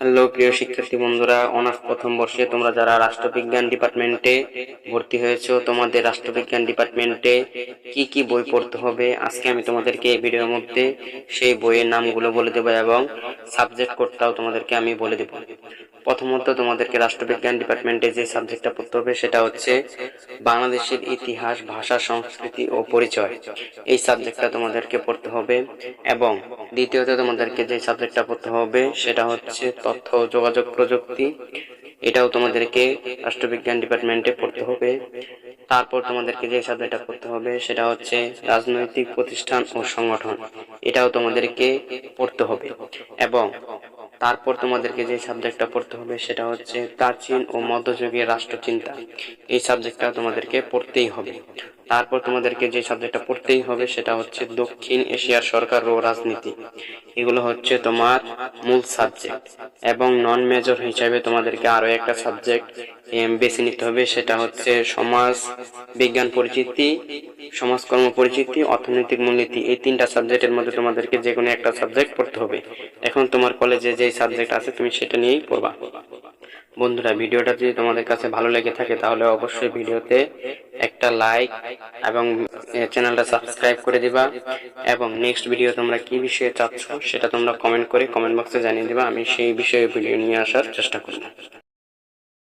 Hello, প্রিয় শিক্ষার্থী বন্ধুরা, অনার্স প্রথম বর্ষে তোমরা যারা রাষ্ট্রবিজ্ঞান ডিপার্টমেন্টে ভর্তি হয়েছো, তোমাদের রাষ্ট্রবিজ্ঞান ডিপার্টমেন্টে কি কি বই পড়তে হবে? আজকে আমি তোমাদেরকে এই ভিডিওর মধ্যে সেই বইয়ের নামগুলো বলে দেবো এবং সাবজেক্ট কোডটাও তোমাদেরকে আমি বলে দেবো। প্রথমত তোমাদেরকে রাষ্ট্রবিজ্ঞান ডিপার্টমেন্টে যে সাবজেক্টটা পড়তে হবে সেটা হচ্ছে বাংলাদেশের ইতিহাস, ভাষা, সংস্কৃতি ও পরিচয়। এই সাবজেক্টটা তোমাদেরকে পড়তে হবে এবং দ্বিতীয়ত তোমাদেরকে যে সাবজেক্টটা পড়তে হবে সেটা হচ্ছে তথ্য ও যোগাযোগ, প্রযুক্তি। এটাও তোমাদেরকে রাষ্ট্রবিজ্ঞান ডিপার্টমেন্টে পড়তে হবে। তারপর তোমাদেরকে যে সাবজেক্টটা পড়তে হবে সেটা হচ্ছে রাজনৈতিক প্রতিষ্ঠান ও সংগঠন। এটাও তোমাদেরকে পড়তে হবে। এবং তারপর তোমাদেরকে যে সাবজেক্টটা পড়তে হবে সেটা হচ্ছে প্রাচীন ও মধ্যযুগীয় রাষ্ট্রচিন্তা। এই সাবজেক্টটা তোমাদেরকে পড়তেই হবে। তারপর তোমাদেরকে যে সাবজেক্টটা পড়তেই হবে সেটা হচ্ছে দক্ষিণ এশিয়ার সরকার ও রাজনীতি। এগুলো হচ্ছে তোমার মূল সাবজেক্ট এবং নন মেজর হিসাবে তোমাদেরকে আরও একটা সাবজেক্ট বেছে নিতে হবে, সেটা হচ্ছে সমাজ বিজ্ঞান পরিচিতি, সমাজকর্ম পরিচিতি, অর্থনৈতিক মূলনীতি, এই তিনটা সাবজেক্টের মধ্যে তোমাদেরকে যে কোনো একটা সাবজেক্ট পড়তে হবে। এখন তোমার কলেজে যে সাবজেক্ট আছে, তুমি সেটা নিয়েই পড়বা। বন্ধুরা, ভিডিওটা যদি তোমাদের কাছে ভালো লেগে থাকে, তাহলে অবশ্যই ভিডিওতে একটা লাইক এবং চ্যানেলটা সাবস্ক্রাইব করে দিবা এবং নেক্সট ভিডিও তোমরা কি বিষয়ে চাচ্ছ, সেটা তোমরা কমেন্ট করে কমেন্ট বক্সে জানিয়ে দিবা। আমি সেই বিষয়ে ভিডিও নিয়ে আসার চেষ্টা করব।